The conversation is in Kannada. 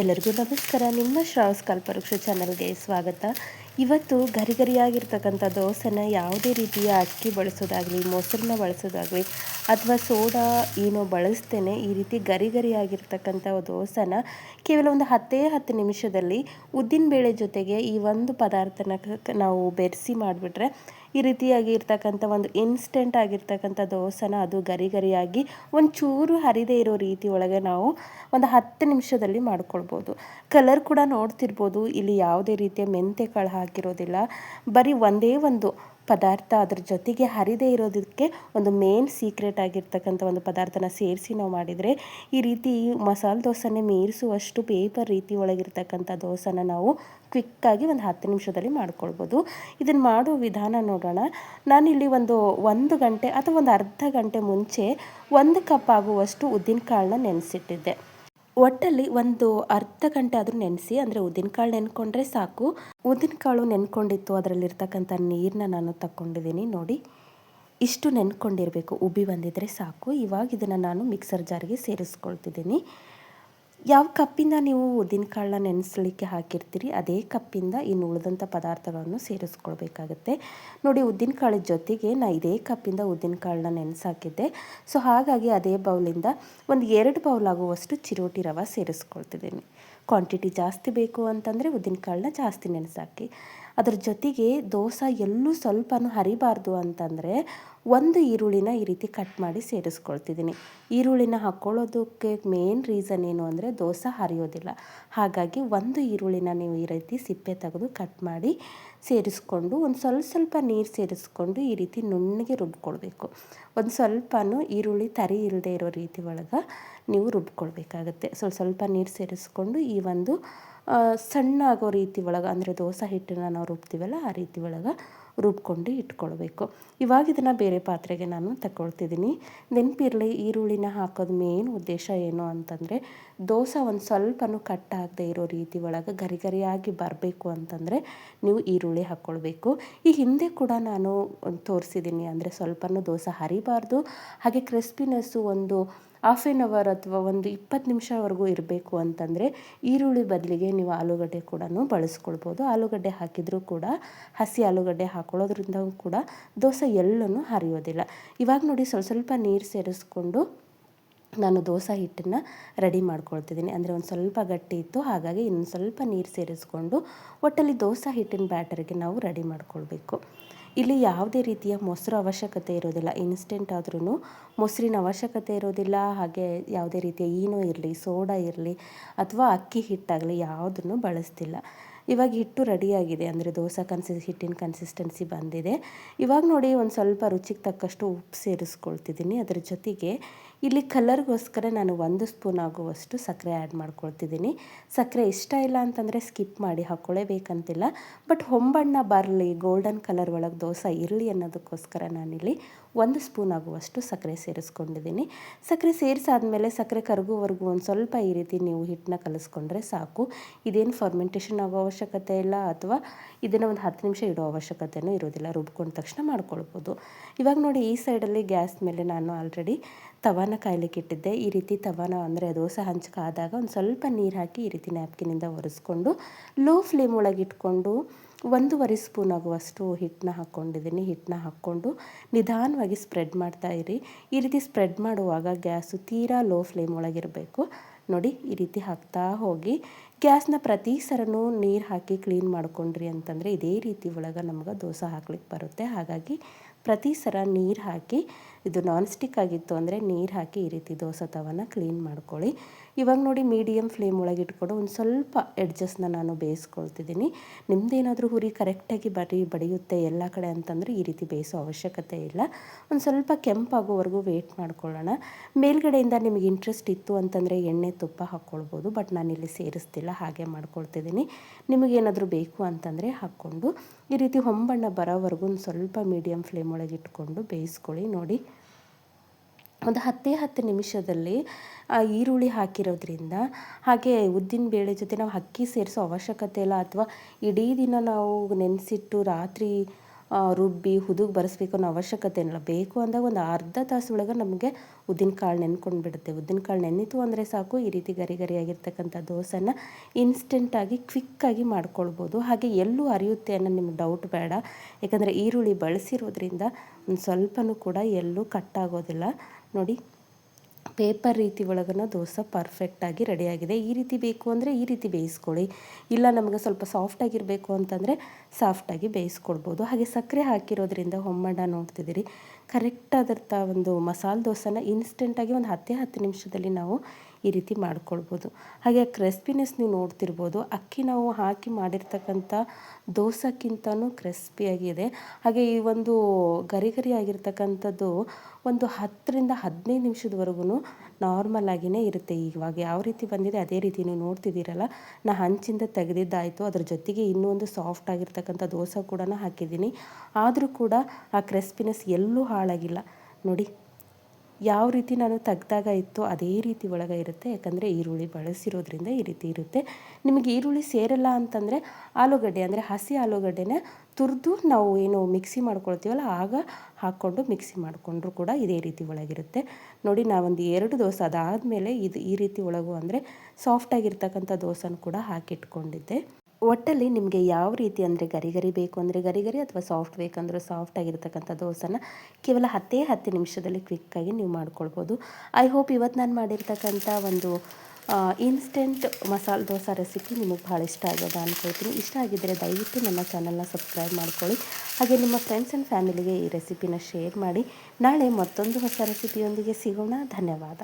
ಎಲ್ಲರಿಗೂ ನಮಸ್ಕಾರ. ನಿಮ್ಮ ಶ್ರಾವಸ್ ಕಲ್ಪವೃಕ್ಷ ಚಾನಲ್ಗೆ ಸ್ವಾಗತ. ಇವತ್ತು ಗರಿ ಗರಿಯಾಗಿರ್ತಕ್ಕಂಥ ದೋಸೆನ ಯಾವುದೇ ರೀತಿಯ ಅಕ್ಕಿ ಬಳಸೋದಾಗಲಿ, ಮೊಸರನ್ನ ಬಳಸೋದಾಗಲಿ ಅಥವಾ ಸೋಡಾ ಏನೋ ಬಳಸ್ತೇನೆ ಈ ರೀತಿ ಗರಿ ಗರಿಯಾಗಿರ್ತಕ್ಕಂಥ ದೋಸೆನ ಕೇವಲ ಒಂದು ಹತ್ತೇ ಹತ್ತು ನಿಮಿಷದಲ್ಲಿ ಉದ್ದಿನಬೇಳೆ ಜೊತೆಗೆ ಈ ಒಂದು ಪದಾರ್ಥನ ನಾವು ಬೆರೆಸಿ ಮಾಡಿಬಿಟ್ರೆ ಈ ರೀತಿಯಾಗಿ ಇರ್ತಕ್ಕಂಥ ಒಂದು ಇನ್ಸ್ಟೆಂಟ್ ಆಗಿರ್ತಕ್ಕಂಥ ದೋಸೆನ ಅದು ಗರಿ ಗರಿಯಾಗಿ ಒಂದು ಚೂರು ಹರಿದೇ ಇರೋ ರೀತಿ ಒಳಗೆ ನಾವು ಒಂದು ಹತ್ತು ನಿಮಿಷದಲ್ಲಿ ಮಾಡ್ಕೊಳ್ಬೋದು. ಕಲರ್ ಕೂಡ ನೋಡ್ತಿರ್ಬೋದು. ಇಲ್ಲಿ ಯಾವುದೇ ರೀತಿಯ ಮೆಂತೆ ಕಾಳು ಹಾಕಿರೋದಿಲ್ಲ ಬರೀ ಒಂದೇ ಒಂದು ಪದಾರ್ಥ ಅದ್ರ ಜೊತೆಗೆ ಹರಿದೇ ಇರೋದಕ್ಕೆ ಒಂದು ಮೇನ್ ಸೀಕ್ರೆಟ್ ಆಗಿರ್ತಕ್ಕಂಥ ಒಂದು ಪದಾರ್ಥನ ಸೇರಿಸಿ ನಾವು ಮಾಡಿದರೆ ಈ ರೀತಿ ಮಸಾಲೆ ದೋಸೆನೇ ಮೀರಿಸುವಷ್ಟು ಪೇಪರ್ ರೀತಿ ಒಳಗಿರ್ತಕ್ಕಂಥ ದೋಸೆನ ನಾವು ಕ್ವಿಕ್ಕಾಗಿ ಒಂದು ಹತ್ತು ನಿಮಿಷದಲ್ಲಿ ಮಾಡ್ಕೊಳ್ಬೋದು. ಇದನ್ನು ಮಾಡೋ ವಿಧಾನ ನೋಡೋಣ. ನಾನಿಲ್ಲಿ ಒಂದು ಒಂದು ಗಂಟೆ ಅಥವಾ ಒಂದು ಅರ್ಧ ಗಂಟೆ ಮುಂಚೆ ಒಂದು ಕಪ್ ಆಗುವಷ್ಟು ಉದ್ದಿನ ಕಾಳನ್ನ ನೆನೆಸಿಟ್ಟಿದ್ದೆ. ಒಟ್ಟಲ್ಲಿ ಒಂದು ಅರ್ಧ ಗಂಟೆ ಆದರೂ ನೆನೆಸಿ, ಅಂದರೆ ಉದ್ದಿನಕಾಳು ನೆನ್ಕೊಂಡ್ರೆ ಸಾಕು. ಉದ್ದಿನಕಾಳು ನೆನ್ಕೊಂಡಿತ್ತು, ಅದರಲ್ಲಿರ್ತಕ್ಕಂಥ ನೀರನ್ನ ನಾನು ತಗೊಂಡಿದ್ದೀನಿ ನೋಡಿ, ಇಷ್ಟು ನೆನ್ಕೊಂಡಿರಬೇಕು. ಉಬ್ಬಿ ಬಂದಿದ್ದರೆ ಸಾಕು. ಇವಾಗ ಇದನ್ನು ನಾನು ಮಿಕ್ಸರ್ ಜಾರಿಗೆ ಸೇರಿಸ್ಕೊಳ್ತಿದ್ದೀನಿ. ಯಾವ ಕಪ್ಪಿಂದ ನೀವು ಉದ್ದಿನಕಾಳನ್ನ ನೆನೆಸಲಿಕ್ಕೆ ಹಾಕಿರ್ತೀರಿ, ಅದೇ ಕಪ್ಪಿಂದ ಇನ್ನು ಉಳಿದಂಥ ಪದಾರ್ಥಗಳನ್ನು ಸೇರಿಸ್ಕೊಳ್ಬೇಕಾಗತ್ತೆ. ನೋಡಿ ಉದ್ದಿನಕಾಳು ಜೊತೆಗೆ ನಾ ಇದೇ ಕಪ್ಪಿಂದ ಉದ್ದಿನಕಾಳನ್ನ ನೆನೆಸಾಕಿದ್ದೆ. ಸೊ, ಹಾಗಾಗಿ ಅದೇ ಬೌಲಿಂದ ಒಂದು ಎರಡು ಬೌಲ್ ಆಗುವಷ್ಟು ಚಿರೋಟಿ ರವೆ ಸೇರಿಸ್ಕೊಳ್ತಿದ್ದೀನಿ. ಕ್ವಾಂಟಿಟಿ ಜಾಸ್ತಿ ಬೇಕು ಅಂತಂದರೆ ಉದ್ದಿನಕಾಳನ್ನ ಜಾಸ್ತಿ ನೆನೆಸಾಕಿ. ಅದ್ರ ಜೊತೆಗೆ ದೋಸೆ ಎಲ್ಲೂ ಸ್ವಲ್ಪನೂ ಹರಿಬಾರ್ದು ಅಂತಂದರೆ ಒಂದು ಈರುಳ್ಳಿನ ಈ ರೀತಿ ಕಟ್ ಮಾಡಿ ಸೇರಿಸ್ಕೊಳ್ತಿದ್ದೀನಿ. ಈರುಳ್ಳಿನ ಹಾಕ್ಕೊಳ್ಳೋದಕ್ಕೆ ಮೇನ್ ರೀಸನ್ ಏನು ಅಂದರೆ ದೋಸೆ ಹರಿಯೋದಿಲ್ಲ. ಹಾಗಾಗಿ ಒಂದು ಈರುಳ್ಳಿನ ನೀವು ಈ ರೀತಿ ಸಿಪ್ಪೆ ತೆಗೆದು ಕಟ್ ಮಾಡಿ ಸೇರಿಸ್ಕೊಂಡು ಒಂದು ಸ್ವಲ್ಪ ಸ್ವಲ್ಪ ನೀರು ಸೇರಿಸ್ಕೊಂಡು ಈ ರೀತಿ ನುಣ್ಣಗೆ ರುಬ್ಕೊಳ್ಬೇಕು. ಒಂದು ಸ್ವಲ್ಪನೂ ಈರುಳ್ಳಿ ತರಿ ಇಲ್ಲದೆ ಇರೋ ರೀತಿ ಒಳಗೆ ನೀವು ರುಬ್ಕೊಳ್ಬೇಕಾಗತ್ತೆ. ಸ್ವಲ್ಪ ಸ್ವಲ್ಪ ನೀರು ಸೇರಿಸ್ಕೊಂಡು ಈ ಒಂದು ಸಣ್ಣ ಆಗೋ ರೀತಿ ಒಳಗೆ, ಅಂದರೆ ದೋಸೆ ಹಿಟ್ಟನ್ನು ನಾವು ರುಬ್ತೀವಲ್ಲ, ಆ ರೀತಿ ಒಳಗೆ ರುಬ್ಕೊಂಡು ಇಟ್ಕೊಳ್ಬೇಕು. ಇವಾಗ ಇದನ್ನು ಬೇರೆ ಪಾತ್ರೆಗೆ ನಾನು ತಗೊಳ್ತಿದ್ದೀನಿ ನೆನಪಿರಲಿ, ಈರುಳ್ಳಿನ ಹಾಕೋದು ಮೇನ್ ಉದ್ದೇಶ ಏನು ಅಂತಂದರೆ, ದೋಸೆ ಒಂದು ಸ್ವಲ್ಪನೂ ಕಟ್ ಆಗದೆ ಇರೋ ರೀತಿ ಒಳಗೆ ಗರಿ ಗರಿಯಾಗಿ ಬರಬೇಕು ಅಂತಂದರೆ ನೀವು ಈರುಳ್ಳಿ ಹಾಕ್ಕೊಳ್ಬೇಕು ಈ ಹಿಂದೆ ಕೂಡ ನಾನು ತೋರಿಸಿದ್ದೀನಿ ಅಂದರೆ ಸ್ವಲ್ಪನೂ ದೋಸೆ ಹರಿಬಾರ್ದು. ಹಾಗೆ ಕ್ರಿಸ್ಪಿನೆಸ್ಸು ಒಂದು ಹಾಫ್ ಆನ್ ಅವರ್ ಅಥವಾ ಒಂದು ಇಪ್ಪತ್ತು ನಿಮಿಷವರೆಗೂ ಇರಬೇಕು ಅಂತಂದರೆ ಈರುಳ್ಳಿ ಬದಲಿಗೆ ನೀವು ಆಲೂಗಡ್ಡೆ ಕೂಡ ಬಳಸ್ಕೊಳ್ಬೋದು. ಆಲೂಗಡ್ಡೆ ಹಾಕಿದರೂ ಕೂಡ, ಹಸಿ ಆಲೂಗಡ್ಡೆ ಹಾಕೊಳ್ಳೋದ್ರಿಂದ ಕೂಡ ದೋಸೆ ಎಲ್ಲೂ ಹರಿಯೋದಿಲ್ಲ. ಇವಾಗ ನೋಡಿ ಸ್ವಲ್ಪ ಸ್ವಲ್ಪ ನೀರು ಸೇರಿಸ್ಕೊಂಡು ನಾನು ದೋಸೆ ಹಿಟ್ಟನ್ನು ರೆಡಿ ಮಾಡ್ಕೊಳ್ತಿದ್ದೀನಿ. ಅಂದರೆ ಒಂದು ಸ್ವಲ್ಪ ಗಟ್ಟಿ ಇತ್ತು, ಹಾಗಾಗಿ ಇನ್ನೊಂದು ಸ್ವಲ್ಪ ನೀರು ಸೇರಿಸ್ಕೊಂಡು ಒಟ್ಟಲ್ಲಿ ದೋಸೆ ಹಿಟ್ಟಿನ ಬ್ಯಾಟರಿಗೆ ನಾವು ರೆಡಿ ಮಾಡ್ಕೊಳ್ಬೇಕು. ಇಲ್ಲಿ ಯಾವುದೇ ರೀತಿಯ ಮೊಸರು ಅವಶ್ಯಕತೆ ಇರೋದಿಲ್ಲ. ಇನ್ಸ್ಟೆಂಟ್ ಆದ್ರೂ ಮೊಸರಿನ ಅವಶ್ಯಕತೆ ಇರೋದಿಲ್ಲ. ಹಾಗೆ ಯಾವುದೇ ರೀತಿಯ ಈನೋ ಇರಲಿ, ಸೋಡಾ ಇರಲಿ, ಅಥವಾ ಅಕ್ಕಿ ಹಿಟ್ಟಾಗಲಿ ಯಾವುದನ್ನು ಬಳಸ್ತಿಲ್ಲ. ಇವಾಗ ಹಿಟ್ಟು ರೆಡಿಯಾಗಿದೆ ಅಂದರೆ ದೋಸೆ ಕನ್ಸಿ ಹಿಟ್ಟಿನ ಕನ್ಸಿಸ್ಟೆನ್ಸಿ ಬಂದಿದೆ. ಇವಾಗ ನೋಡಿ ಒಂದು ಸ್ವಲ್ಪ ರುಚಿಗೆ ತಕ್ಕಷ್ಟು ಉಪ್ಪು ಸೇರಿಸ್ಕೊಳ್ತಿದ್ದೀನಿ. ಅದರ ಜೊತೆಗೆ ಇಲ್ಲಿ ಕಲರ್ಗೋಸ್ಕರ ನಾನು ಒಂದು ಸ್ಪೂನ್ ಆಗುವಷ್ಟು ಸಕ್ಕರೆ ಆ್ಯಡ್ ಮಾಡ್ಕೊಳ್ತಿದ್ದೀನಿ. ಸಕ್ಕರೆ ಇಷ್ಟ ಇಲ್ಲ ಅಂತಂದರೆ ಸ್ಕಿಪ್ ಮಾಡಿ ಹಾಕ್ಕೊಳ್ಳೇಬೇಕಂತಿಲ್ಲ ಬಟ್ ಹೊಂಬಣ್ಣ ಬರಲಿ ಗೋಲ್ಡನ್ ಕಲರ್ ಒಳಗೆ ದೋಸೆ ಇರಲಿ ಅನ್ನೋದಕ್ಕೋಸ್ಕರ ನಾನಿಲ್ಲಿ ಒಂದು ಸ್ಪೂನ್ ಆಗುವಷ್ಟು ಸಕ್ಕರೆ ಸೇರಿಸ್ಕೊಂಡಿದ್ದೀನಿ. ಸಕ್ಕರೆ ಸೇರಿಸಾದ್ಮೇಲೆ ಸಕ್ಕರೆ ಕರಗುವವರೆಗೂ ಒಂದು ಸ್ವಲ್ಪ ಈ ರೀತಿ ನೀವು ಹಿಟ್ಟನ್ನ ಕಲಿಸ್ಕೊಂಡ್ರೆ ಸಾಕು. ಇದೇನು ಫರ್ಮೆಂಟೇಷನ್ ಆಗೋ ಅವಶ್ಯಕತೆ ಇಲ್ಲ ಅಥವಾ ಇದನ್ನು ಒಂದು ಹತ್ತು ನಿಮಿಷ ಇಡೋ ಅವಶ್ಯಕತೆಯೂ ಇರೋದಿಲ್ಲ ರುಬ್ಕೊಂಡ ತಕ್ಷಣ ಮಾಡ್ಕೊಳ್ಬೋದು. ಇವಾಗ ನೋಡಿ ಈ ಸೈಡಲ್ಲಿ ಗ್ಯಾಸ್ ಮೇಲೆ ನಾನು ಆಲ್ರೆಡಿ ತವಾನ ಕಾಯ್ಲಿಕ್ಕೆ ಇಟ್ಟಿದ್ದೆ. ಈ ರೀತಿ ತವಾನ ಅಂದರೆ ದೋಸೆ ಹಂಚಕ್ಕೆ ಆದಾಗ ಒಂದು ಸ್ವಲ್ಪ ನೀರು ಹಾಕಿ ಈ ರೀತಿ ನ್ಯಾಪ್ಕಿನಿಂದ ಒರೆಸ್ಕೊಂಡು ಲೋ ಫ್ಲೇಮ್ ಒಳಗೆ ಇಟ್ಕೊಂಡು ಒಂದೂವರೆ ಸ್ಪೂನ್ ಆಗುವಷ್ಟು ಹಿಟ್ಟನ್ನ ಹಾಕ್ಕೊಂಡಿದ್ದೀನಿ ಹಿಟ್ಟನ್ನ ಹಾಕ್ಕೊಂಡು ನಿಧಾನವಾಗಿ ಸ್ಪ್ರೆಡ್ ಮಾಡ್ತಾ ಇರಿ. ಈ ರೀತಿ ಸ್ಪ್ರೆಡ್ ಮಾಡುವಾಗ ಗ್ಯಾಸು ತೀರಾ ಲೋ ಫ್ಲೇಮ್ ಒಳಗಿರಬೇಕು ನೋಡಿ ಈ ರೀತಿ ಹಾಕ್ತಾ ಹೋಗಿ ಗ್ಯಾಸ್ನ ಪ್ರತಿ ಸರನು ನೀರು ಹಾಕಿ ಕ್ಲೀನ್ ಮಾಡ್ಕೊಂಡ್ರಿ ಅಂತಂದರೆ ಇದೇ ರೀತಿ ಒಳಗೆ ನಮ್ಗೆ ದೋಸೆ ಹಾಕ್ಲಿಕ್ಕೆ ಬರುತ್ತೆ. ಹಾಗಾಗಿ ಪ್ರತಿ ಸರ ನೀರು ಹಾಕಿ ಇದು ನಾನ್ ಸ್ಟಿಕ್ ಆಗಿತ್ತು ಅಂದರೆ ನೀರು ಹಾಕಿ ಈ ರೀತಿ ದೋಸೆ ತವನ ಕ್ಲೀನ್ ಮಾಡ್ಕೊಳ್ಳಿ. ಇವಾಗ ನೋಡಿ ಮೀಡಿಯಮ್ ಫ್ಲೇಮ್ ಒಳಗೆ ಇಟ್ಕೊಂಡು ಒಂದು ಸ್ವಲ್ಪ ಎಡ್ಜಸ್ಟ್ನ ನಾನು ಬೇಯಿಸ್ಕೊಳ್ತಿದ್ದೀನಿ. ನಿಮ್ಮದೇನಾದರೂ ಹುರಿ ಕರೆಕ್ಟಾಗಿ ಬರಿ ಬಡಿಯುತ್ತೆ ಎಲ್ಲ ಕಡೆ ಅಂತಂದರೆ ಈ ರೀತಿ ಬೇಯಿಸೋ ಅವಶ್ಯಕತೆ ಇಲ್ಲ. ಒಂದು ಸ್ವಲ್ಪ ಕೆಂಪಾಗೋವರೆಗೂ ವೇಟ್ ಮಾಡ್ಕೊಳ್ಳೋಣ. ಮೇಲ್ಗಡೆಯಿಂದ ನಿಮಗೆ ಇಂಟ್ರೆಸ್ಟ್ ಇತ್ತು ಅಂತಂದರೆ ಎಣ್ಣೆ ತುಪ್ಪ ಹಾಕ್ಕೊಳ್ಬೋದು ಬಟ್ ನಾನು ಇಲ್ಲಿ ಸೇರಿಸ್ತಿಲ್ಲ, ಹಾಗೆ ಮಾಡ್ಕೊಳ್ತಿದ್ದೀನಿ. ನಿಮಗೇನಾದರೂ ಬೇಕು ಅಂತಂದರೆ ಹಾಕ್ಕೊಂಡು ಈ ರೀತಿ ಹೊಂಬಣ್ಣ ಬರೋವರೆಗೂ ಒಂದು ಸ್ವಲ್ಪ ಮೀಡಿಯಮ್ ಫ್ಲೇಮ್ ಒಳಗೆ ಇಟ್ಕೊಂಡು ಬೇಯಿಸ್ಕೊಳ್ಳಿ ನೋಡಿ. ಒಂದು ಹತ್ತೇ ಹತ್ತು ನಿಮಿಷದಲ್ಲಿ ಈರುಳ್ಳಿ ಹಾಕಿರೋದ್ರಿಂದ, ಹಾಗೆ ಉದ್ದಿನ ಬೇಳೆ ಜೊತೆ ನಾವು ಅಕ್ಕಿ ಸೇರಿಸೋ ಅವಶ್ಯಕತೆ ಇಲ್ಲ ಅಥವಾ ಇಡೀ ದಿನ ನಾವು ನೆನೆಸಿಟ್ಟು ರಾತ್ರಿ ರುಬ್ಬಿ ಹುದುಗ್ ಬರೆಸ್ಬೇಕು ಅನ್ನೋ ಅವಶ್ಯಕತೆ ಏನಿಲ್ಲ. ಬೇಕು ಅಂದಾಗ ಒಂದು ಅರ್ಧ ತಾಸು ಒಳಗೆ ನಮಗೆ ಉದ್ದಿನಕಾಳು ನೆನ್ಕೊಂಡು ಬಿಡುತ್ತೆ. ಉದ್ದಿನಕಾಳು ನೆನೀತು ಅಂದರೆ ಸಾಕು, ಈ ರೀತಿ ಗರಿ ಗರಿಯಾಗಿರ್ತಕ್ಕಂಥ ದೋಸೆನ ಇನ್ಸ್ಟೆಂಟಾಗಿ ಕ್ವಿಕ್ಕಾಗಿ ಮಾಡ್ಕೊಳ್ಬೋದು. ಹಾಗೆ ಎಲ್ಲೂ ಅರಿಯುತ್ತೆ ಅನ್ನೋ ನಿಮ್ಗೆ ಡೌಟ್ ಬೇಡ. ಯಾಕಂದರೆ ಈರುಳ್ಳಿ ಬಳಸಿರೋದ್ರಿಂದ ಒಂದು ಸ್ವಲ್ಪನೂ ಕೂಡ ಎಲ್ಲೂ ಕಟ್ಟಾಗೋದಿಲ್ಲ ನೋಡಿ, ಪೇಪರ್ ರೀತಿ ಒಳಗನ ದೋಸೆ ಪರ್ಫೆಕ್ಟಾಗಿ ರೆಡಿಯಾಗಿದೆ. ಈ ರೀತಿ ಬೇಕು ಅಂದರೆ ಈ ರೀತಿ ಬೇಯಿಸ್ಕೊಳ್ಳಿ. ಇಲ್ಲ ನಮಗೆ ಸ್ವಲ್ಪ ಸಾಫ್ಟಾಗಿರಬೇಕು ಅಂತಂದರೆ ಸಾಫ್ಟಾಗಿ ಬೇಯಿಸ್ಕೊಳ್ಬೋದು ಹಾಗೆ ಸಕ್ಕರೆ ಹಾಕಿರೋದ್ರಿಂದ ಹೊಮ್ಮಣ್ಣ ನೋಡ್ತಿದ್ದೀರಿ. ಕರೆಕ್ಟಾದಂಥ ಒಂದು ಮಸಾಲೆ ದೋಸೆನ ಇನ್ಸ್ಟೆಂಟಾಗಿ ಒಂದು ಹತ್ತೇ ಹತ್ತು ನಿಮಿಷದಲ್ಲಿ ನಾವು ಈ ರೀತಿ ಮಾಡ್ಕೊಳ್ಬೋದು. ಹಾಗೆ ಕ್ರಿಸ್ಪಿನೆಸ್ ನೀವು ನೋಡ್ತಿರ್ಬೋದು. ಅಕ್ಕಿ ನಾವು ಹಾಕಿ ಮಾಡಿರ್ತಕ್ಕಂಥ ದೋಸಕ್ಕಿಂತನೂ ಕ್ರಿಸ್ಪಿಯಾಗಿದೆ ಹಾಗೆ ಈ ಒಂದು ಗರಿ ಗರಿ ಆಗಿರ್ತಕ್ಕಂಥದ್ದು ಒಂದು ಹತ್ತರಿಂದ ಹದಿನೈದು ನಿಮಿಷದವರೆಗೂ ನಾರ್ಮಲ್ ಆಗಿಯೇ ಇರುತ್ತೆ. ಇವಾಗ ಯಾವ ರೀತಿ ಬಂದಿದೆ ಅದೇ ರೀತಿ ನೀವು ನೋಡ್ತಿದ್ದೀರಲ್ಲ. ನಾ ಹಂಚಿಂದ ತೆಗೆದಿದ್ದಾಯಿತು. ಅದ್ರ ಜೊತೆಗೆ ಇನ್ನೂ ಒಂದು ಸಾಫ್ಟ್ ಆಗಿರ್ತಕ್ಕಂಥ ದೋಸೆ ಕೂಡ ಹಾಕಿದ್ದೀನಿ. ಆದರೂ ಕೂಡ ಆ ಕ್ರಿಸ್ಪಿನೆಸ್ ಎಲ್ಲೂ ಹಾಳಾಗಿಲ್ಲ. ನೋಡಿ. ಯಾವ ರೀತಿ ನಾನು ತೆಗ್ದಾಗ ಇತ್ತು ಅದೇ ರೀತಿ ಒಳಗೆ ಇರುತ್ತೆ. ಯಾಕಂದರೆ ಈರುಳ್ಳಿ ಬಳಸಿರೋದ್ರಿಂದ ಈ ರೀತಿ ಇರುತ್ತೆ. ನಿಮಗೆ ಈರುಳ್ಳಿ ಸೇರಲ್ಲ ಅಂತಂದರೆ ಆಲೂಗಡ್ಡೆ, ಅಂದರೆ ಹಸಿ ಆಲೂಗಡ್ಡೆನೇ ತುರಿದು ನಾವು ಏನು ಮಿಕ್ಸಿ ಮಾಡ್ಕೊಳ್ತೀವಲ್ಲ, ಆಗ ಹಾಕ್ಕೊಂಡು ಮಿಕ್ಸಿ ಮಾಡಿಕೊಂಡ್ರು ಕೂಡ ಇದೇ ರೀತಿ ಒಳಗಿರುತ್ತೆ. ನೋಡಿ, ನಾವೊಂದು ಎರಡು ದೋಸೆ ಅದಾದಮೇಲೆ ಇದು ಈ ರೀತಿ ಒಳಗು ಅಂದರೆ ಸಾಫ್ಟಾಗಿರ್ತಕ್ಕಂಥ ದೋಸೆನ ಕೂಡ ಹಾಕಿಟ್ಕೊಂಡಿದ್ದೆ. ಒಟ್ಟಲ್ಲಿ ನಿಮಗೆ ಯಾವ ರೀತಿ ಅಂದರೆ ಗರಿ ಗರಿ ಬೇಕು ಅಂದರೆ ಗರಿ ಗರಿ ಅಥವಾ ಸಾಫ್ಟ್ ಬೇಕಂದ್ರೆ ಸಾಫ್ಟ್ ಆಗಿರ್ತಕ್ಕಂಥ ದೋಸೆನ ಕೇವಲ ಹತ್ತೇ ಹತ್ತು ನಿಮಿಷದಲ್ಲಿ ಕ್ವಿಕ್ಕಾಗಿ ನೀವು ಮಾಡ್ಕೊಳ್ಬೋದು. ಐ ಹೋಪ್ ಇವತ್ತು ನಾನು ಮಾಡಿರ್ತಕ್ಕಂಥ ಒಂದು ಇನ್ಸ್ಟೆಂಟ್ ಮಸಾಲೆ ದೋಸೆ ರೆಸಿಪಿ ನಿಮಗೆ ಭಾಳ ಇಷ್ಟ ಆಗೋದು ಅಂದ್ಕೊಳ್ತೀನಿ ಇಷ್ಟ ಆಗಿದ್ದರೆ ದಯವಿಟ್ಟು ನನ್ನ ಚಾನಲ್ನ ಸಬ್ಸ್ಕ್ರೈಬ್ ಮಾಡ್ಕೊಳ್ಳಿ. ಹಾಗೆ ನಿಮ್ಮ ಫ್ರೆಂಡ್ಸ್ ಆ್ಯಂಡ್ ಫ್ಯಾಮಿಲಿಗೆ ಈ ರೆಸಿಪಿನ ಶೇರ್ ಮಾಡಿ. ನಾಳೆ ಮತ್ತೊಂದು ಹೊಸ ರೆಸಿಪಿಯೊಂದಿಗೆ ಸಿಗೋಣ. ಧನ್ಯವಾದ.